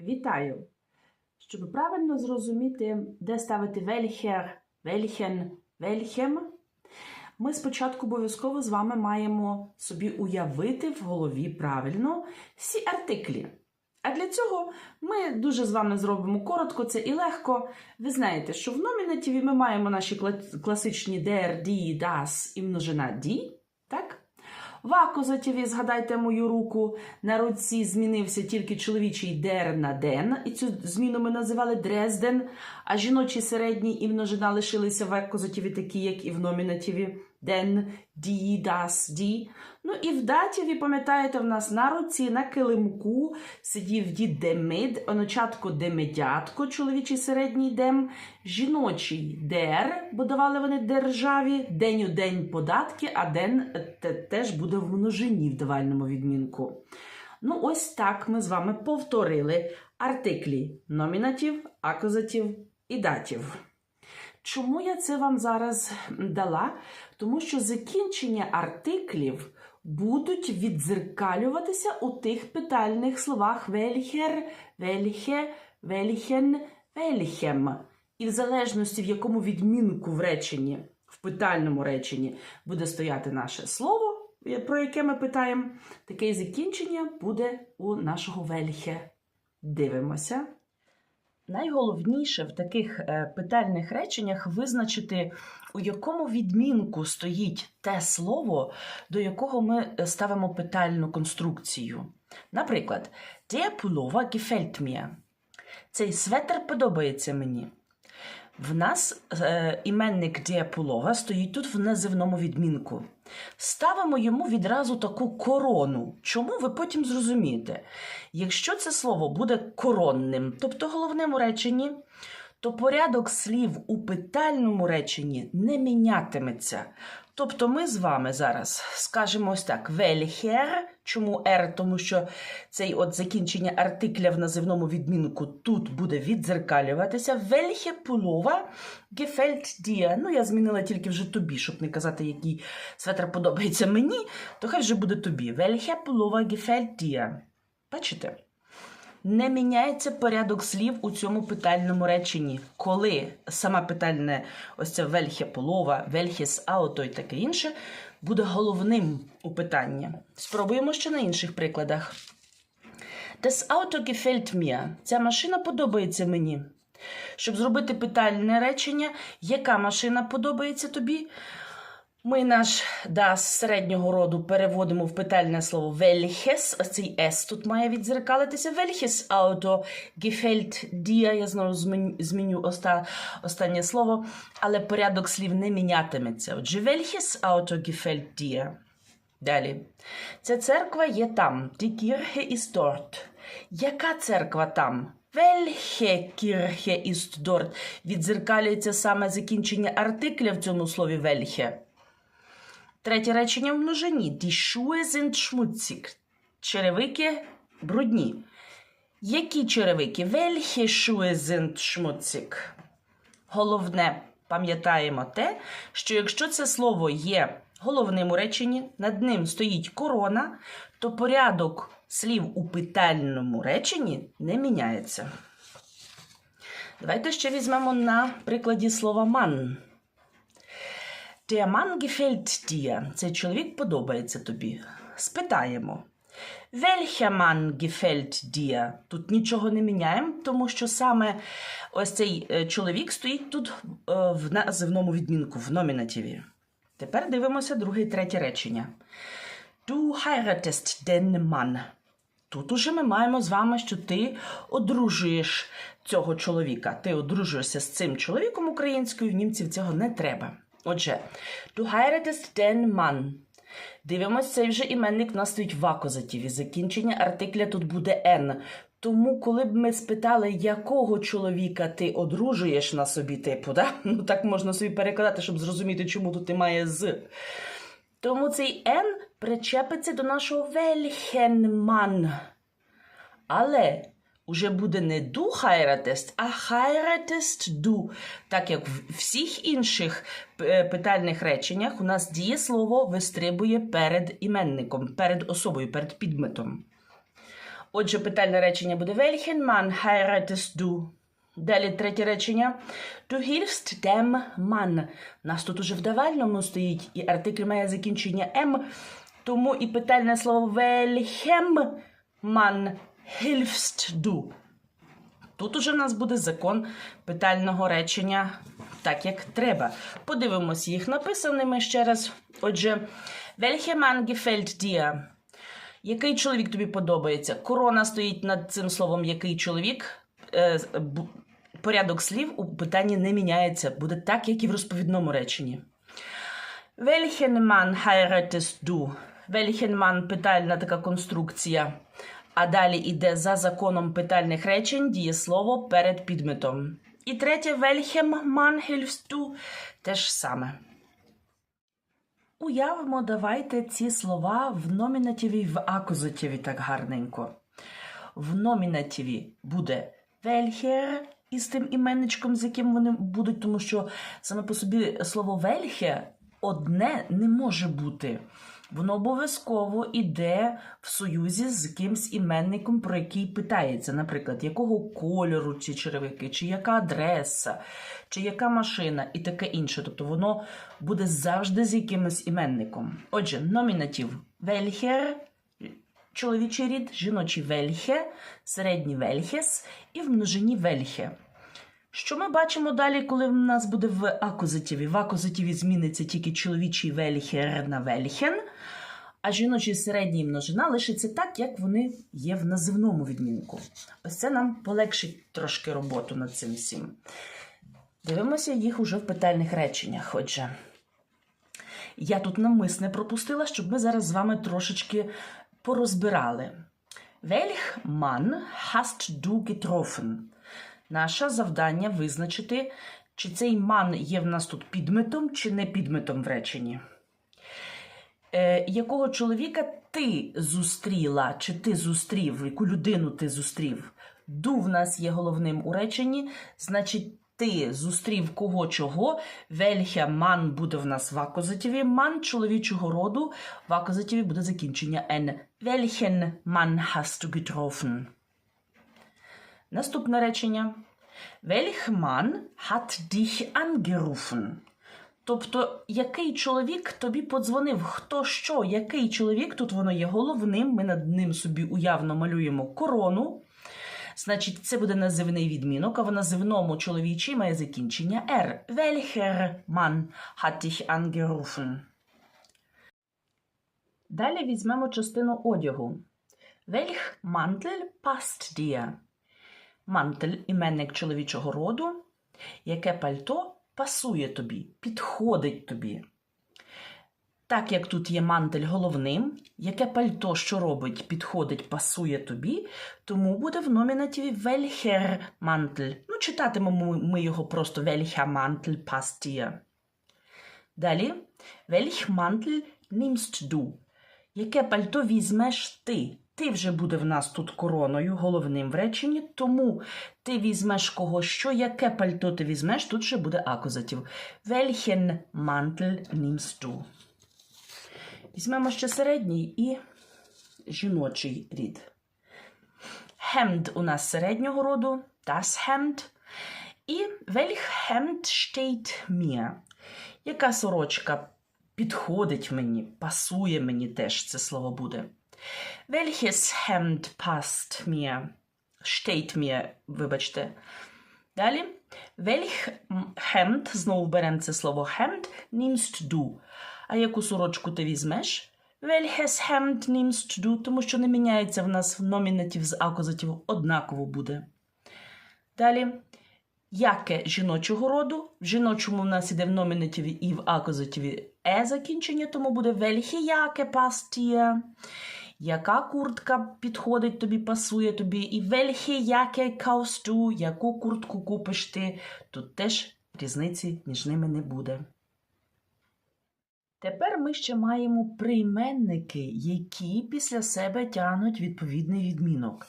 Вітаю! Щоб правильно зрозуміти, де ставити вельхер, вельхен, вельхем, ми спочатку обов'язково з вами маємо собі уявити в голові правильно всі артиклі. А для цього ми дуже з вами зробимо коротко це і легко. Ви знаєте, що в номінативі ми маємо наші класичні der, die, das і множина die? В акузативі, згадайте мою руку, на руці змінився тільки чоловічий дер на ден, і цю зміну ми називали Дрезден, а жіночі середні і множина лишилися в акузативі такі, як і в номінативі ден, ді, дас, ді. Ну і в датіві, пам'ятаєте, в нас на руці, на килимку сидів дід демид, оночатко демедятко, чоловічий середній дем, жіночий дер, бо давали вони державі, день у день податки, а ден теж буде в множині в давальному відмінку. Ну, ось так ми з вами повторили артиклі номінатив, акузатив і датів. Чому я це вам зараз дала? Тому що закінчення артиклів будуть віддзеркалюватися у тих питальних словах вельхер, вельхе, вельхен, вельхем. І в залежності, в якому відмінку в реченні, в питальному реченні буде стояти наше слово, про яке ми питаємо, таке закінчення буде у нашого вельхе. Дивимося. Найголовніше в таких е, питальних реченнях визначити, у якому відмінку стоїть те слово, до якого ми е, ставимо питальну конструкцію. Наприклад, Der Pullover gefällt mir. Цей светр подобається мені. В нас е, іменник Der стоїть тут в називному відмінку. Ставимо йому відразу таку корону. Чому ви потім зрозумієте? Якщо це слово буде коронним, тобто головним у реченні, то порядок слів у питальному реченні не мінятиметься. Тобто ми з вами зараз скажемо ось так: welcher, чому R? Тому що цей от закінчення артикля в називному відмінку тут буде віддзеркалюватися. Welche Pullover gefällt dir? Ну, я змінила тільки вже тобі, щоб не казати, який светр подобається мені, то хай вже буде тобі. Welche Pullover gefällt dir? Бачите? Не міняється порядок слів у цьому питальному реченні. Коли саме питальне, ось це вельхе полова, вельхес ауто і таке інше, буде головним у питанні. Спробуємо ще на інших прикладах. Das Auto gefällt mir. Ця машина подобається мені. Щоб зробити питальне речення, яка машина подобається тобі? Ми наш да середнього роду переводимо в питальне слово. Ось цей S тут має відзеркалитися. Welches Auto gefällt dir. Я знову зміню, зміню оста, останнє слово, але порядок слів не мінятиметься. Отже, welches Auto gefällt dir? Далі. Ця церква є там. Die Kirche ist dort. Яка церква там? Welche Kirche ist dort? Відзеркалюється саме закінчення артикля в цьому слові welche. Третє речення в множині. Die Schuhe sind schmutzig. Черевики брудні. Які черевики? Welche Schuhe sind schmutzig? Головне, пам'ятаємо те, що якщо це слово є головним у реченні, над ним стоїть корона, то порядок слів у питальному реченні не міняється. Давайте ще візьмемо на прикладі слова ман. Der Mann gefällt dir. Цей чоловік подобається тобі. Спитаємо. Welcher Mann gefällt dir? Тут нічого не міняємо, тому що саме ось цей е, чоловік стоїть тут е, в називному відмінку, в номінативі. Тепер дивимося друге і третє речення. Du heiratest den Mann. Тут уже ми маємо з вами, що ти одружуєш цього чоловіка. Ти одружуєшся з цим чоловіком українською, в німців цього не треба. Отже, du heiratest den Mann. Дивимось, цей вже іменник в нас стоїть в акузативі. Закінчення артикля тут буде N. Тому, коли б ми спитали, якого чоловіка ти одружуєш на собі, типу, да? ну так можна собі перекладати, щоб зрозуміти, чому тут немає з. Тому цей N причепиться до нашого Welchen Але уже буде не du heiratest, а heiratest du. Так як в всіх інших е, питальних реченнях у нас дієслово вистрибує перед іменником, перед особою, перед підметом. Отже, питальне речення буде Welchen Mann heiratest du? Далі третє речення. Du hilfst dem Mann. Нас тут уже в давальному стоїть, і артикль має закінчення М, тому і питальне слово Welchem Mann hilfst du? Тут уже в нас буде закон питального речення так, як треба. Подивимось їх написаними ще раз. Отже, welcher Mann gefällt dir? Який чоловік тобі подобається? Корона стоїть над цим словом який чоловік. Е, порядок слів у питанні не міняється. Буде так, як і в розповідному реченні. Welchen Mann heiratest du? Welchen Mann – питальна така конструкція. А далі йде за законом питальних речень дієслово перед підметом. І третє welchem Mann hilfst du? Теж саме. Уявимо, давайте ці слова в номінативі в акузативі так гарненько. В номінативі буде welcher із тим іменничком, з яким вони будуть, тому що саме по собі слово welche одне не може бути. Воно обов'язково йде в союзі з якимсь іменником, про який питається, наприклад, якого кольору ці черевики, чи яка адреса, чи яка машина, і таке інше. Тобто воно буде завжди з якимось іменником. Отже, номінатив welcher, чоловічий рід, жіночий вельхе, середній вельхес і в множині вельхе. Що ми бачимо далі, коли в нас буде в акузативі? В акузативі зміниться тільки чоловічий вельхер на вельхен, а жіночий середній множина лишиться так, як вони є в називному відмінку. Ось це нам полегшить трошки роботу над цим всім. Дивимося їх уже в питальних реченнях. Отже, я тут навмисне пропустила, щоб ми зараз з вами трошечки порозбирали. Welch Mann hast du getroffen? Наше завдання визначити, чи цей ман є в нас тут підметом, чи не підметом в реченні. Е, якого чоловіка ти зустріла, чи ти зустрів, яку людину ти зустрів? Ду в нас є головним у реченні, значить, ти зустрів кого чого. Вельхя ман буде в нас в акузативі. Ман чоловічого роду. В акузативі буде закінчення N. Welchen Mann hast du getroffen? Наступне речення. Welch hat dich angerufen? Тобто, який чоловік тобі подзвонив? Хто що? Який чоловік? Тут воно є головним. Ми над ним собі уявно малюємо корону. Значить, це буде називний відмінок, а в називному чоловічий має закінчення R. Welcher Mann hat dich angerufen? Далі візьмемо частину одягу. Welch Mantel passt dir? Мантель іменник чоловічого роду. Яке пальто пасує тобі, підходить тобі. Так як тут є мантель головним, яке пальто, що робить, підходить, пасує тобі, тому буде в номінативі welcher Mantel. Ну, читатимемо ми його просто welcher Mantel passt. Далі, welch Mantel nimmst du? Яке пальто візьмеш ти? Ти вже буде в нас тут короною, головним в реченні, тому ти візьмеш кого що, яке пальто ти візьмеш, тут ще буде акузатив. Welchen Mantel nimmst du? Візьмемо ще середній і жіночий рід. Hemd у нас середнього роду, das Hemd. І welch Hemd steht mir? Яка сорочка підходить мені, пасує мені теж це слово буде. Welches Hemd passt mir? Steht mir, вибачте. Далі. Welch Hemd, знову беремо це слово Hemd, nimmst du. А яку сорочку ти візьмеш? Welches Hemd nimmst du, тому що не міняється в нас в номінатив з акузатив, однаково буде. Далі. Яке жіночого роду? В жіночому в нас іде в номінативі і в акузативі е закінчення, тому буде welche яке пастія. Яка куртка підходить тобі, пасує тобі, і welche яке du, яку куртку купиш ти. Тут теж різниці між ними не буде. Тепер ми ще маємо прийменники, які після себе тягнуть відповідний відмінок.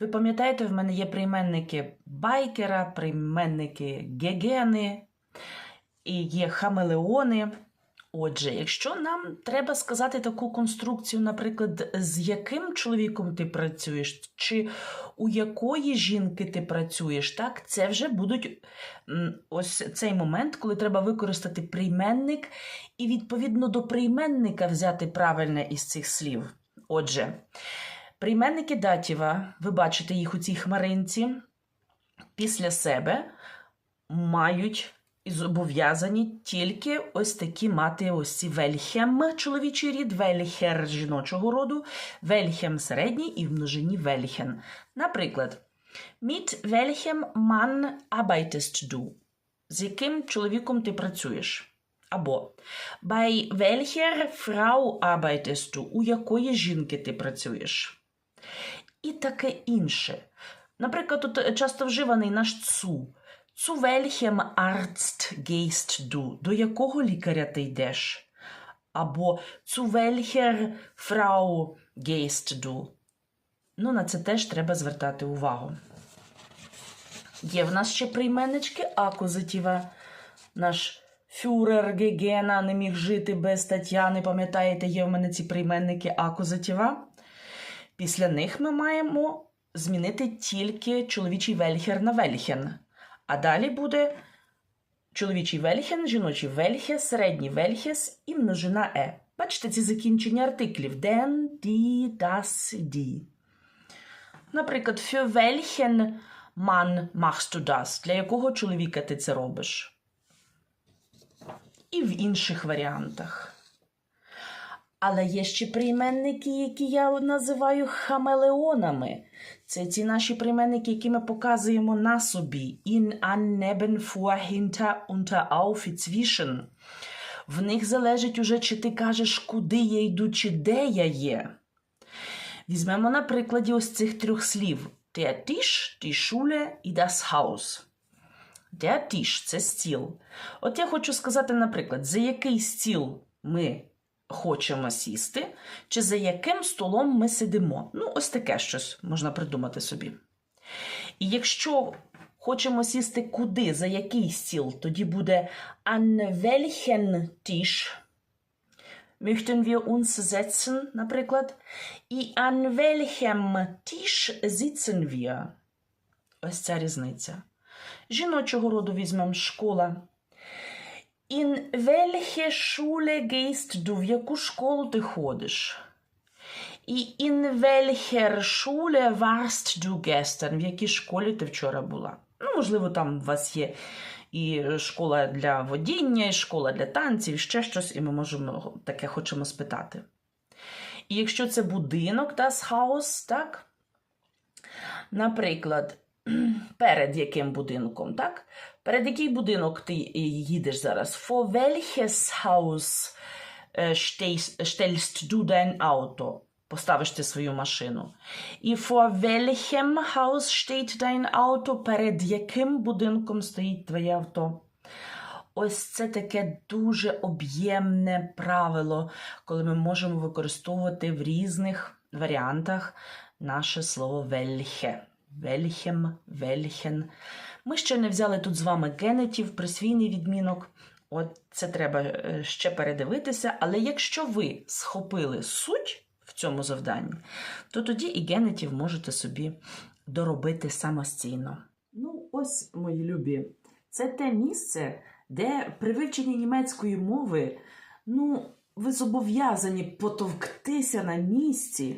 Ви пам'ятаєте, в мене є прийменники байкера, прийменники гегени, і є хамелеони. Отже, якщо нам треба сказати таку конструкцію, наприклад, з яким чоловіком ти працюєш, чи у якої жінки ти працюєш, так, це вже будуть ось цей момент, коли треба використати прийменник і відповідно до прийменника взяти правильне із цих слів. Отже, прийменники датіва, ви бачите їх у цій хмаринці, після себе мають і зобов'язані тільки ось такі мати ось ці вельхем чоловічий рід, вельхер жіночого роду, вельхем середній і в множині вельхен. Наприклад, mit welchem Mann arbeitest du? З яким чоловіком ти працюєш? Або bei welcher Frau arbeitest du? У якої жінки ти працюєш? І таке інше. Наприклад, тут часто вживаний наш цу. Zu welchem Arzt gehst du? До якого лікаря ти йдеш? Або zu welcher Frau gehst du? Ну, на це теж треба звертати увагу. Є в нас ще прийменнички акузатива. Наш фюрер Гегена не міг жити без Тетяни. Пам'ятаєте, є в мене ці прийменники акузатива. Після них ми маємо змінити тільки чоловічий вельхер на вельхен. А далі буде чоловічий вельхен, жіночий вельхе, середній вельхес і множина е. Бачите ці закінчення артиклів: den, die, das, die. Наприклад, für welchen Mann machst du das? Для якого чоловіка ти це робиш? І в інших варіантах. Але є ще прийменники, які я називаю хамелеонами. Це ці наші прийменники, які ми показуємо на собі. In, an, neben, vor, hinter, unter, auf zwischen. В них залежить уже, чи ти кажеш, куди я йду, чи де я є. Візьмемо на прикладі ось цих трьох слів: Der Tisch, die Schule і das Haus. Der Tisch – це стіл. От я хочу сказати, наприклад, за який стіл ми хочемо сісти, чи за яким столом ми сидимо. Ну, ось таке щось можна придумати собі. І якщо хочемо сісти куди, за який стіл, тоді буде an welchen Tisch möchten wir uns setzen, наприклад, і an welchem Tisch sitzen wir. Ось ця різниця. Жіночого роду візьмемо школа. In welche Schule gehst du? В яку школу ти ходиш? І in welcher Schule warst du gestern? В якій школі ти вчора була? Ну, можливо, там у вас є і школа для водіння, і школа для танців, і ще щось, і ми можемо таке хочемо спитати. І якщо це будинок, das Haus, так? Наприклад, перед яким будинком, так? Перед який будинок ти їдеш зараз? Vor welches Haus е, stellst du dein Auto? Поставиш ти свою машину. І vor welchem Haus steht dein Auto? Перед яким будинком стоїть твоє авто? Ось це таке дуже об'ємне правило, коли ми можемо використовувати в різних варіантах наше слово welche. Welchem, welchen. Ми ще не взяли тут з вами генетів, присвійний відмінок. От це треба е, ще передивитися. Але якщо ви схопили суть в цьому завданні, то тоді і генетів можете собі доробити самостійно. Ну, ось, мої любі, це те місце, де при вивченні німецької мови, ну, ви зобов'язані потовктися на місці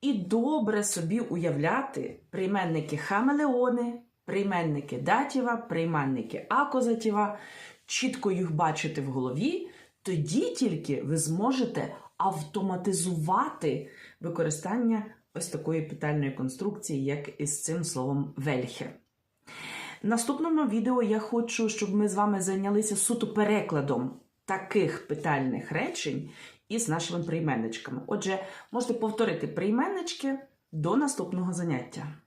і добре собі уявляти прийменники хамелеони, прийменники датіва, прийменники акозатіва, чітко їх бачити в голові, тоді тільки ви зможете автоматизувати використання ось такої питальної конструкції, як із цим словом вельхер. В наступному відео я хочу, щоб ми з вами зайнялися суто перекладом таких питальних речень із нашими прийменничками. Отже, можете повторити прийменнички до наступного заняття.